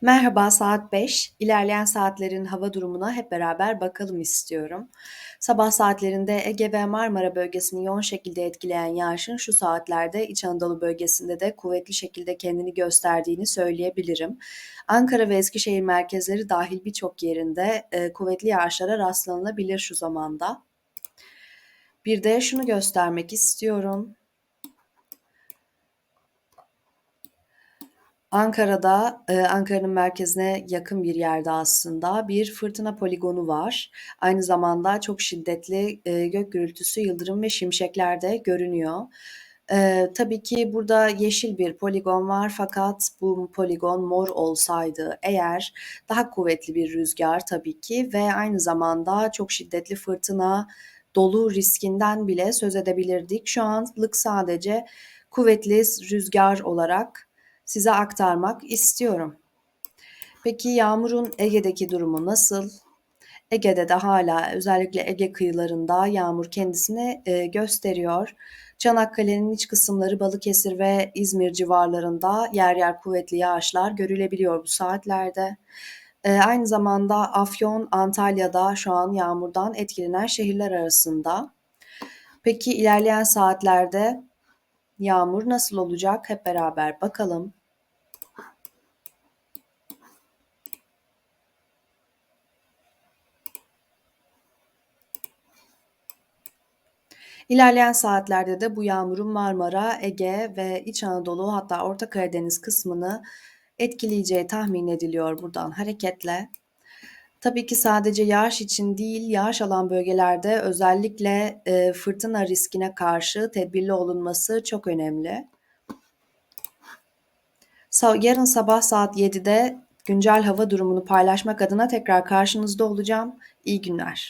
Merhaba, saat 5. İlerleyen saatlerin hava durumuna hep beraber bakalım istiyorum. Sabah saatlerinde Ege ve Marmara bölgesini yoğun şekilde etkileyen yağışın şu saatlerde İç Anadolu bölgesinde de kuvvetli şekilde kendini gösterdiğini söyleyebilirim. Ankara ve Eskişehir merkezleri dahil birçok yerinde e, kuvvetli yağışlara rastlanılabilir şu zamanda. Bir de şunu göstermek istiyorum. Ankara'da, eee, Ankara'nın merkezine yakın bir yerde aslında bir fırtına poligonu var. Aynı zamanda çok şiddetli, eee, gök gürültüsü, yıldırım ve şimşekler de görünüyor. Eee, tabii ki burada yeşil bir poligon var fakat bu poligon mor olsaydı eğer daha kuvvetli bir rüzgar tabii ki ve aynı zamanda çok şiddetli fırtına, dolu riskinden bile söz edebilirdik. Şu anlık sadece kuvvetli rüzgar olarak size aktarmak istiyorum. Peki yağmurun Ege'deki durumu nasıl? Ege'de de hala özellikle Ege kıyılarında yağmur kendisini e, gösteriyor. Çanakkale'nin iç kısımları Balıkesir ve İzmir civarlarında yer yer kuvvetli yağışlar görülebiliyor bu saatlerde. E, aynı zamanda Afyon, Antalya'da şu an yağmurdan etkilenen şehirler arasında. Peki ilerleyen saatlerde yağmur nasıl olacak? Hep beraber bakalım. İlerleyen saatlerde de bu yağmurun Marmara, Ege ve İç Anadolu hatta Orta Karadeniz kısmını etkileyeceği tahmin ediliyor buradan hareketle. Tabii ki sadece yağış için değil, yağış alan bölgelerde özellikle e, fırtına riskine karşı tedbirli olunması çok önemli. Yarın sabah saat 7'de güncel hava durumunu paylaşmak adına tekrar karşınızda olacağım. İyi günler.